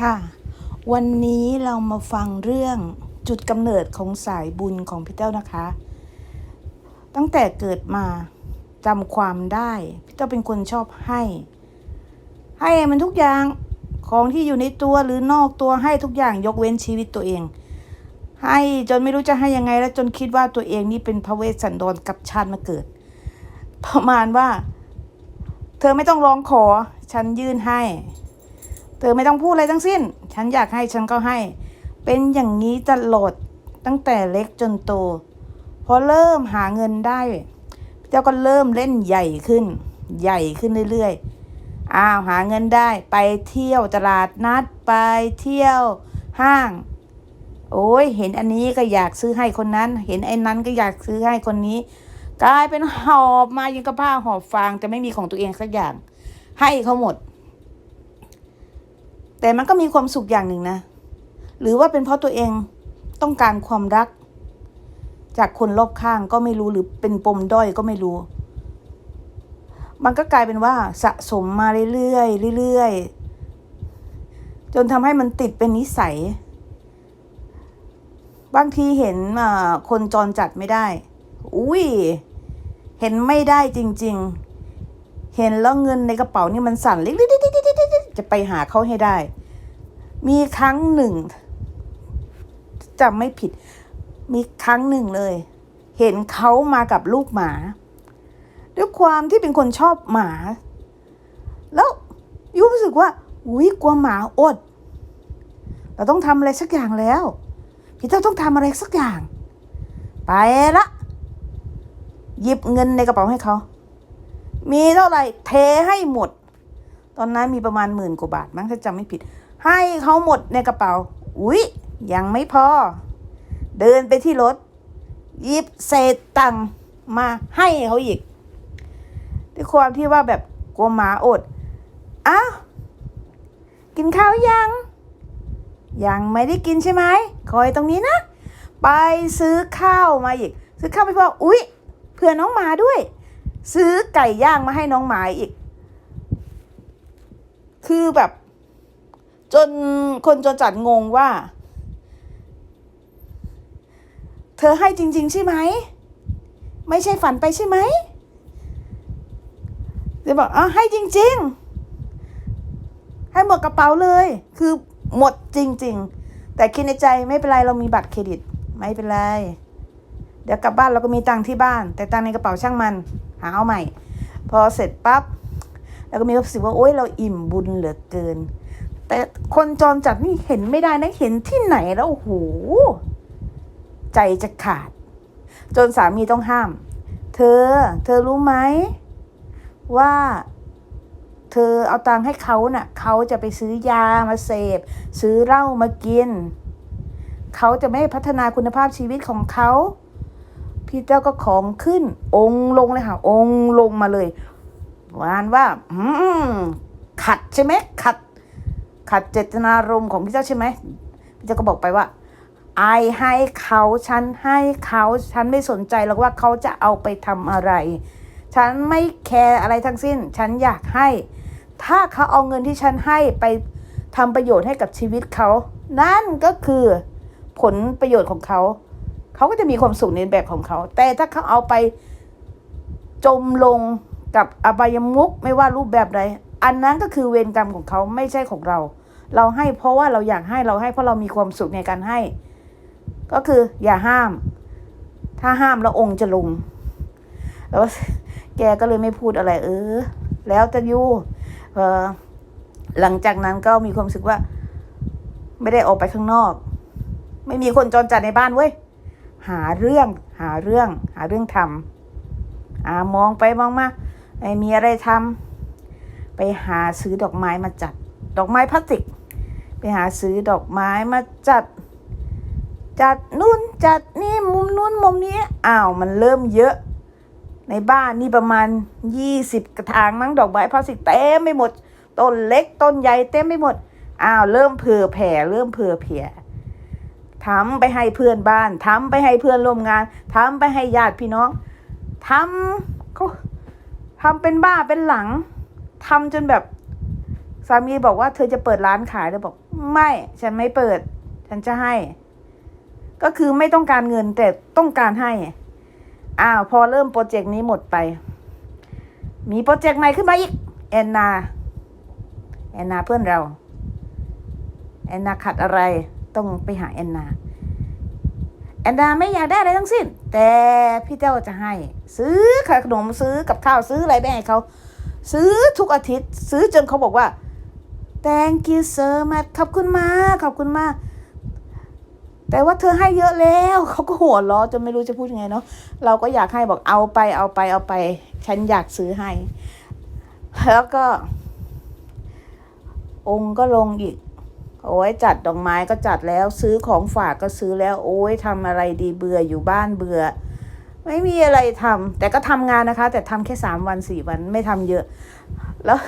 ค่ะ วันนี้เรามาฟังเรื่องจุดกำเนิดของสายบุญของพี่เต้านะคะ ตั้งแต่เกิดมาจำความได้พี่เต้าเป็นคนชอบให้ ให้มันทุกอย่างของที่อยู่ในตัวหรือนอกตัวให้ทุกอย่างยกเว้นชีวิตตัวเอง ให้จนไม่รู้จะให้ยังไง แล้วจนคิดว่าตัวเองนี่เป็นพระเวสสันดรกับชาติมาเกิด ประมาณว่า เธอไม่ต้องร้องขอฉันยื่นให้ เธอไม่ต้องพูดอะไรทั้งสิ้น ฉันอยากให้ฉันก็ให้ เป็นอย่างนี้ตลอดตั้งแต่เล็กจนโต พอเริ่มหาเงินได้ เจ้าก็เริ่มเล่นใหญ่ขึ้น ใหญ่ขึ้นเรื่อยๆ อ้าวหาเงินได้ไปเที่ยวตลาดนัดไปเที่ยวห้าง โอ้ยเห็นอันนี้ก็อยากซื้อให้คนนั้น เห็นไอ้นั้นก็อยากซื้อให้คนนี้ กลายเป็นหอบมายังกระผ้าหอบฟางแต่ไม่มีของตัวเองสักอย่าง ให้เขาหมด แต่มันก็มีความสุขอย่างหนึ่งนะ หรือว่าเป็นเพราะตัวเองต้องการความรัก จากคนรอบข้างก็ไม่รู้หรือเป็นปมด้อยก็ไม่รู้ มันก็กลายเป็นว่าสะสมมาเรื่อยๆเรื่อยๆจนทำให้มันติดเป็นนิสัย บางทีเห็นอ่าคนจรจัดไม่ได้ อุ้ยเห็นไม่ได้จริง ๆ เห็นแล้วเงินในกระเป๋านี่มันสั่นเล็กๆ จะไปหาเขาให้ได้ มีครั้งหนึ่งจำไม่ผิด มีครั้งหนึ่งเลย เห็นเขามากับลูกหมา ด้วยความที่เป็นคนชอบหมา แล้วยูรู้สึกว่าอุ้ยกลัวหมาอด เราต้องทำอะไรสักอย่างแล้ว พี่เจ้าต้องทำอะไรสักอย่าง ไปละหยิบเงินในกระเป๋าให้เขา มีเท่าไหร่เทให้หมด ตอนนั้นมีประมาณหมื่นกว่าบาทมั้งถ้าจำไม่ผิด ให้เขาหมดในกระเป๋า อุ๊ย ยังไม่พอ เดินไปที่รถหยิบเศษตังมาให้เขาอีกด้วยความที่ว่าแบบกลัวหมาอดอ้าวกินข้าวยัง ยังไม่ได้กินใช่ไหมคอยตรงนี้นะ ไปซื้อข้าวมาอีก ซื้อข้าวไปพออุ๊ยเพื่อน้องหมาด้วย ซื้อไก่ย่างมาให้น้องหมาอีก คือแบบ จนคนจนจัดงงว่า เธอให้จริง ๆ ใช่ไหม ไม่ใช่ฝันไปใช่ไหมจะบอกอะให้จริง ๆ ให้หมดกระเป๋าเลย คือหมดจริง ๆ แต่คิดในใจไม่เป็นไรเรามีบัตรเครดิต ไม่เป็นไร เดี๋ยวกลับบ้านเราก็มีตังค์ที่บ้าน แต่ตังค์ในกระเป๋าช่างมัน หาเอาใหม่ พอเสร็จปั๊บ แล้วก็มีความรู้สึกว่าโอ๊ยเราอิ่มบุญเหลือเกิน แต่คนจรจัดนี่เห็นไม่ได้นะเห็นที่ไหนแล้วโอ้โหใจจะขาด จนสามีต้องห้าม เธอ เธอรู้ไหมว่าเธอเอาตังค์ให้เขาน่ะเขาจะไปซื้อยามาเสพ ซื้อเหล้ามากิน เขาจะไม่พัฒนาคุณภาพชีวิตของเขา พี่เจ้าก็ของขึ้น องลงเลยค่ะ องลงมาเลย วานว่า อืมขัดใช่ไหมขัด ขัดเจตนารมณ์ของพี่เจ้าใช่ไหมพี่เจ้าก็บอกไปว่าไอให้เขาฉันให้เขาฉันไม่สนใจหรอกว่าเขาจะเอาไปทำอะไร ฉันไม่แคร์อะไรทั้งสิ้น ฉันอยากให้ ถ้าเขาเอาเงินที่ฉันให้ไปทำประโยชน์ให้กับชีวิตเขา นั่นก็คือผลประโยชน์ของเขา เขาก็จะมีความสุขในแบบของเขา แต่ถ้าเขาเอาไปจมลง กับอบายมุกไม่ว่ารูปแบบใดอันนั้นก็คือเวรกรรมของเขาไม่ใช่ของเรา เราให้เพราะว่าเราอยากให้เราให้เพราะเรามีความสุขในการให้ ก็คืออย่าห้าม ถ้าห้ามแล้วองค์จะลง แล้วแกก็เลยไม่พูดอะไร เออ แล้วจะอยู่เออหลังจากนั้นก็มีความรู้สึกว่า ไม่ได้ออกไปข้างนอก ไม่มีคนจรจัดในบ้านเว้ยหาเรื่อง หาเรื่อง หาเรื่องทำอ่ามองไปมองมา ไอ้มีอะไรทำไปหาซื้อดอกไม้มาจัด ดอกไม้พลาสติก ไปหาซื้อดอกไม้มาจัด จัดนู่นจัดนี่มุมนู้นมุมนี้อ้าวมันเริ่มเยอะ ในบ้านนี่ประมาณยี่สิบกระถางมั้งดอกไม้พลาสติกเต็มไปหมด ต้นเล็กต้นใหญ่เต็มไปหมดอ้าวเริ่มเผื่อแผ่เริ่มเผื่อเผ่ทำไปให้เพื่อนบ้านทำไปให้เพื่อนร่วมงานทำไปให้ญาติพี่น้องทำเขา ทำเป็นบ้าเป็นหลังทำจนแบบสามีบอกว่าเธอจะเปิดร้านขายเลยบอก ไม่ฉันไม่เปิด ฉันจะให้ ก็คือไม่ต้องการเงินแต่ต้องการให้ อ้าวพอเริ่มโปรเจกต์นี้หมดไป มีโปรเจกต์ใหม่ขึ้นมาอีกแอนนาแอนนาเพื่อนเราแอนนาขัดอะไรต้องไปหาแอนนา แอนนาไม่อยากได้อะไรทั้งสิ้น แต่พี่เจ้าจะให้ ซื้อขนมซื้อกับข้าวซื้ออะไรไปให้เขา ซื้อทุกอาทิตย์ ซื้อจนเขาบอกว่า thank you so much ขอบคุณมากขอบคุณมาก แต่ว่าเธอให้เยอะแล้วเขาก็หัวล้อจนไม่รู้จะพูดยังไงเนาะเราก็อยากให้บอกเอาไปเอาไปเอาไป ฉันอยากซื้อให้ แล้วก็ องค์ก็ลงอีก โอ้ยจัดดอกไม้ก็จัดแล้ว ซื้อของฝากก็ซื้อแล้ว โอ้ยทำอะไรดีเบื่ออยู่บ้านเบื่อ ไม่มีอะไรทำแต่ก็ทำงานนะคะ แต่ทำแค่สามวันสี่วันไม่ทำเยอะ แล้ว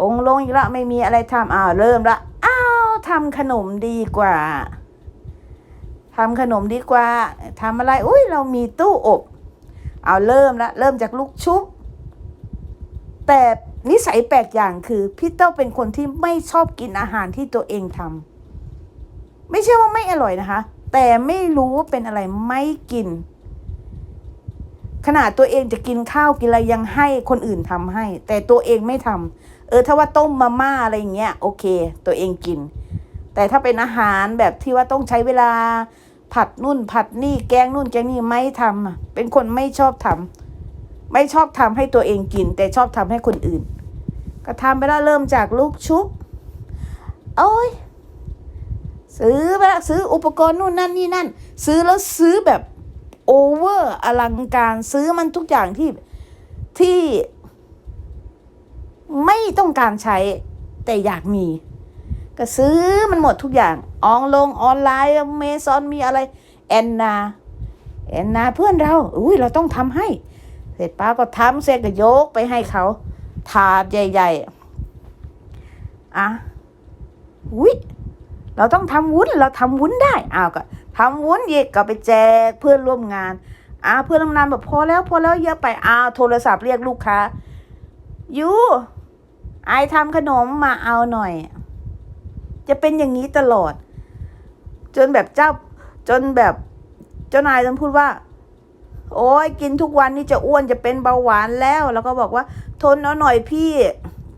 องลงอีกละไม่มีอะไรทำอ้าวเริ่มละอ้าวทำขนมดีกว่าทำขนมดีกว่าทำอะไร อุ้ยเรามีตู้อบ เอาเริ่มละเริ่มจากลูกชุบแต่ นิสัยแปลกอย่างคือพี่เต้าเป็นคนที่ไม่ชอบกินอาหารที่ตัวเองทำไม่ใช่ว่าไม่อร่อยนะคะ แต่ไม่รู้ว่าเป็นอะไรไม่กิน ขนาดตัวเองจะกินข้าวกินอะไรยังให้คนอื่นทำให้ แต่ตัวเองไม่ทำเออถ้าว่าต้มมาม่าอะไรอย่างเงี้ยโอเค ตัวเองกิน แต่ถ้าเป็นอาหารแบบที่ว่าต้องใช้เวลาผัดนู่นผัดนี่แกงนู่นแกงนี่ไม่ทำเป็นคนไม่ชอบทำไม่ชอบทำให้ตัวเองกิน แต่ชอบทำให้คนอื่น ก็ทำไปแล้วเริ่มจากลูกชุบโอ้ยซื้อไปละซื้ออุปกรณ์นู่นนั่นนี่นั่น ซื้อแล้วซื้อแบบโอเวอร์อลังการซื้อมันทุกอย่างที่ที่ไม่ต้องการใช้ แต่อยากมี ก็ซื้อมันหมดทุกอย่างออนลงออนไลน์เมซอนมีอะไร แอนนา แอนนาเพื่อนเรา อุ้ยเราต้องทำให้ เสร็จป้าก็ทำเสร็จก็ยกไปให้เขา ถาดใหญ่ๆอะอุ้ยเราต้องทำวุ้นเราทำวุ้นได้อ้าวก็ทำวุ้นอีกก็ไปแจกเพื่อนร่วมงานอ้าวเพื่อนร่วมงานแบบพอแล้วพอแล้วเยอะไปอ้าวโทรศัพท์เรียกลูกค้ายูไอทำขนมมาเอาหน่อย จะเป็นอย่างนี้ตลอด จนแบบเจ้าจนแบบเจ้านายต้องพูดว่า โอ้ยกินทุกวันนี่จะอ้วนจะเป็นเบาหวานแล้ว แล้วก็บอกว่า ทนเอาหน่อยพี่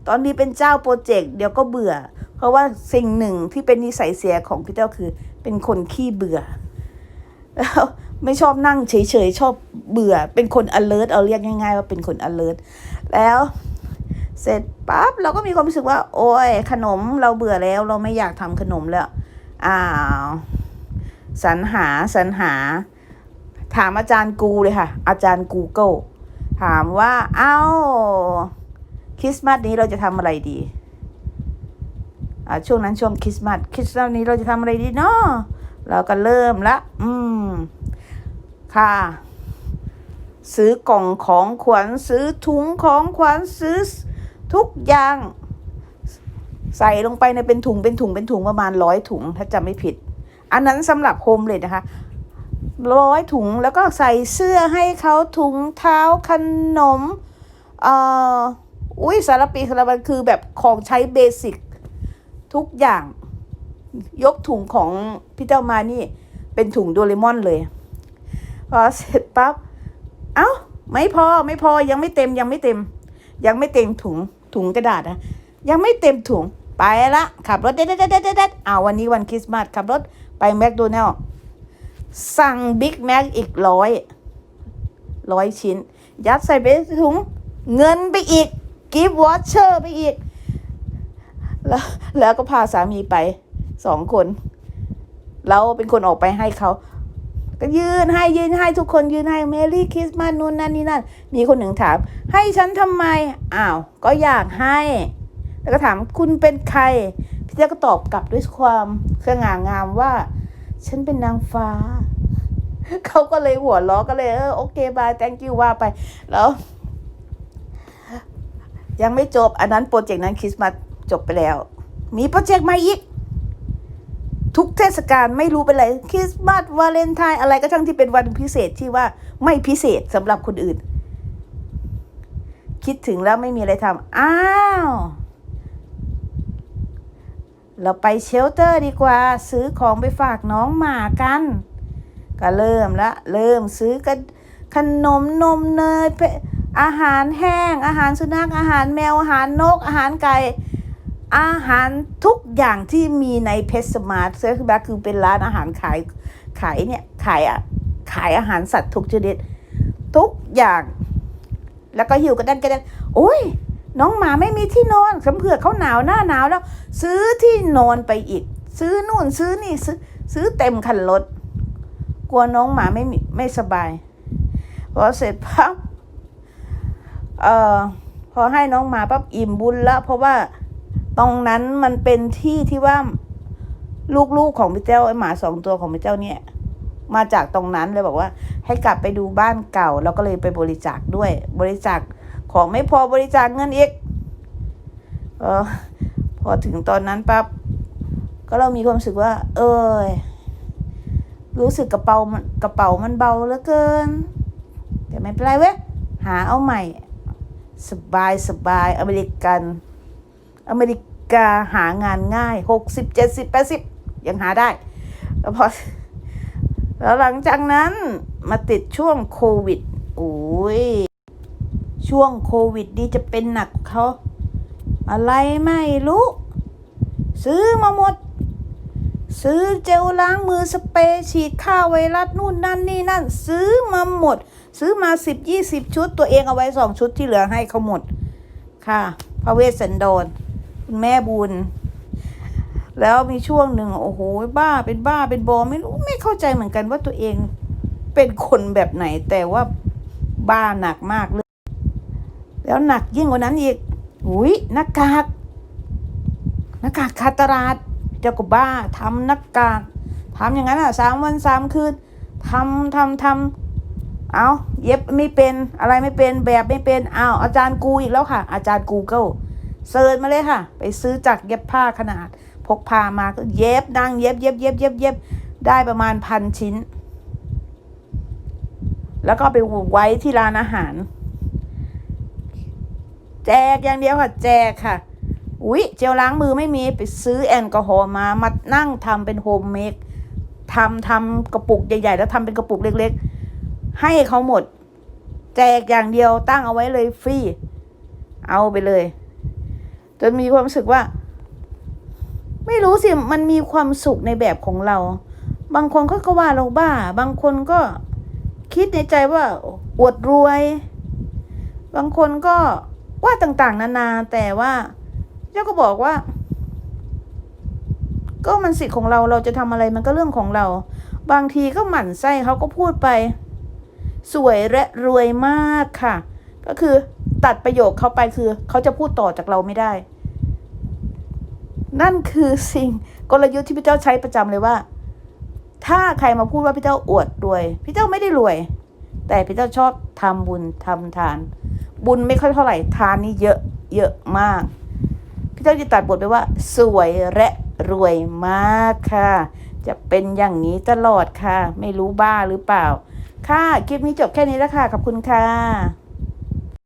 ตอนนี้เป็นเจ้าโปรเจกต์เดี๋ยวก็เบื่อ เพราะว่าสิ่งหนึ่งที่เป็นนิสัยเสียของพี่เจ้าคือ เป็นคนขี้เบื่อ แล้วไม่ชอบนั่งเฉยๆชอบเบื่อ เป็นคน alert เอาเรียกง่าย ๆ ว่าเป็นคน alert แล้วเสร็จปั๊บเราก็มีความรู้สึกว่า โอ้ยขนมเราเบื่อแล้ว เราไม่อยากทำขนมแล้วอ้าวสรรหาสรรหา ถามอาจารย์กูเลยค่ะ อาจารย์ Google ถามว่าเอ้าคริสต์มาสนี้เราจะทำอะไรดีอ่าช่วงนั้นช่วงคริสต์มาสคริสต์มาสนี้เราจะทำอะไรดีเนาะเราก็เริ่มละ อืม ค่ะ ซื้อกล่องของขวัญซื้อถุงของขวัญซื้อทุกอย่าง ใส่ลงไปในเป็นถุงเป็นถุงเป็นถุงประมาณร้อยถุง ถ้าจำไม่ผิด อันนั้นสำหรับโฮมเลยนะคะ ร้อยถุงแล้วก็ใส่เสื้อให้เขาถุงเท้าขนมเอ่ออุ้ยสารปีสารบันคือแบบของใช้เบสิกทุกอย่าง ยกถุงของพี่เจ้ามานี่ เป็นถุงโดเรมอนเลย พอเสร็จปั๊บเอา้า ไม่พอไม่พอยังไม่เต็มยังไม่เต็ม ยังไม่เต็มถุงถุงกระดาษนะยังไม่เต็มถุงไปละขับรถเด็ดเด็ดเด็ดเด็ดเอาววันนี้วันคริสต์มาสขับรถไปแมคโดนัลล์ สั่งบิ๊กแม็กอีกร้อยร้อยชิ้น ยัดใส่ไปถุงเงินไปอีก กิฟต์วอชเชอร์ไปอีก แล้วแล้วก็พาสามีไปสองคน เราเป็นคนออกไปให้เขา ก็ยืนให้ยืนให้ทุกคนยืนให้เมรี่คริสต์มาสนู่นนั่นนี่นั่น มีคนหนึ่งถาม ให้ฉันทำไม อ้าว ก็อยากให้ แล้วก็ถามคุณเป็นใคร พี่เจ้าก็ตอบกลับด้วยความสง่างามว่า ฉันเป็นนางฟ้า เขาก็เลยหัวล้อก็เลยเออโอเคบาย thank you ว่าไป แล้ว ยังไม่จบ อันนั้นโปรเจกต์นั้นคริสต์มาสจบไปแล้ว มีโปรเจกต์ใหม่อีก ทุกเทศกาลไม่รู้เป็นไรคริสต์มาสวาเลนไทน์อะไรก็ทั้งที่เป็นวันพิเศษที่ว่าไม่พิเศษสำหรับคนอื่น คิดถึงแล้วไม่มีอะไรทำอ้าว เราไปเชลเตอร์ดีกว่า ซื้อของไปฝากน้องหมากัน ก็เริ่มละเริ่มซื้อกันขนมนมเนยอาหารแห้ง อาหารสุนัขอาหารแมวอาหารนก อาหารไก่อาหารทุกอย่างที่มีในเพชรสมาร์ทเซอร์คือแบบคือเป็นร้านอาหารขายขายเนี่ยขายอะขายอาหารสัตว์ทุกชนิด ทุกอย่าง แล้วก็หิวกันดันกันดันโอ้ย น้องหมาไม่มีที่นอนสำเผื่อเขาหนาวหน้าหนาวแล้ว ซื้อที่นอนไปอีก ซื้อนู่นซื้อนี่ซื้อซื้อเต็มคันรถกลัวน้องหมาไม่มีไม่สบายพอเสร็จปั๊บเอ่อพอให้น้องหมาปั๊บอิ่มบุญละเพราะว่าตรงนั้นมันเป็นที่ที่ว่าลูกๆของพี่เจ้าไอหมาสองตัวของพี่เจ้าเนี่ย มาจากตรงนั้นเลยบอกว่า ให้กลับไปดูบ้านเก่า แล้วก็เลยไปบริจาคด้วยบริจาค ของไม่พอบริจาคเงินอีกเออพอถึงตอนนั้นปั๊บก็เรามีความรู้สึกว่า เออรู้สึกกระเป๋ามันกระเป๋ามันเบาเหลือเกิน แต่ไม่เป็นไรเว้ยหาเอาใหม่ สบายสบายอเมริกัน อเมริกาหางานง่ายหกสิบเจ็ดสิบแปดสิบยังหาได้ แล้วพอ แล้วหลังจากนั้นมาติดช่วงโควิดโอ้ย ช่วงโควิดนี่จะเป็นหนักเขาอะไรไม่รู้ ซื้อมาหมด ซื้อเจลล้างมือสเปรย์ฉีดฆ่าไวรัสนู่นนั่นนี่นั่น ซื้อมาหมด ซื้อมาสิบยี่สิบชุด ตัวเองเอาไว้สองชุดที่เหลือให้เขาหมด ค่ะ พระเวสสันดรคุณแม่บุญ แล้วมีช่วงหนึ่งโอ้โหบ้าเป็นบ้าเป็นบอไม่รู้ไม่เข้าใจเหมือนกันว่าตัวเองเป็นคนแบบไหนแต่ว่าบ้าหนักมากเลย แล้วหนักยิ่งกว่านั้นอีกอุ้ยหน้ากากหน้ากากคาตลาดเจ้าก็บ้าทำหน้ากากทำอย่างนั้นอะสามวันสามคืนทำทำทำเอาเย็บไม่เป็นอะไรไม่เป็นแบบไม่เป็นเอาอาจารย์กูอีกแล้วค่ะ อาจารย์ Google เซิร์ชมาเลยค่ะ ไปซื้อจากเย็บผ้าขนาด พกพามาก็เย็บนั่งเย็บเย็บเย็บเย็บเย็บได้ประมาณพันชิ้น แล้วก็ไปไว้ที่ร้านอาหาร แจกอย่างเดียวค่ะ แจกค่ะ อุ๊ย เจลล้างมือไม่มีไปซื้อแอลกอฮอล์มามานั่งทำเป็นโฮมเมดทำทำกระปุกใหญ่ ๆ แล้วทำเป็นกระปุกเล็ก ๆ ให้เขาหมด แจกอย่างเดียวตั้งเอาไว้เลยฟรีเอาไปเลยจนมีความรู้สึกว่า ไม่รู้สิมันมีความสุขในแบบของเรา บางคนเขาก็ว่าเราบ้า บางคนก็คิดในใจว่าอวดรวย บางคนก็ ว่าต่างๆ นานาแต่ว่าเจ้าก็บอกว่า ก็มันสิทธิ์ของเราเราจะทำอะไรมันก็เรื่องของเรา บางทีก็หมั่นไส้เขาก็พูดไป สวยและรวยมากค่ะ ก็คือตัดประโยคเขาไปคือเขาจะพูดต่อจากเราไม่ได้ นั่นคือสิ่งกลยุทธ์ที่พี่เจ้าใช้ประจำเลยว่า ถ้าใครมาพูดว่าพี่เจ้าอวดรวย พี่เจ้าไม่ได้รวย แต่พี่เจ้าชอบทำบุญทำทาน บุญไม่ค่อยเท่าไหร่ทานนี่เยอะเยอะมาก พี่เจ้าจะตัดบทไปว่า สวยและรวยมากค่ะ จะเป็นอย่างนี้ตลอดค่ะ ไม่รู้บ้าหรือเปล่า ค่ะ คลิปนี้จบแค่นี้แล้วค่ะ ขอบคุณค่ะ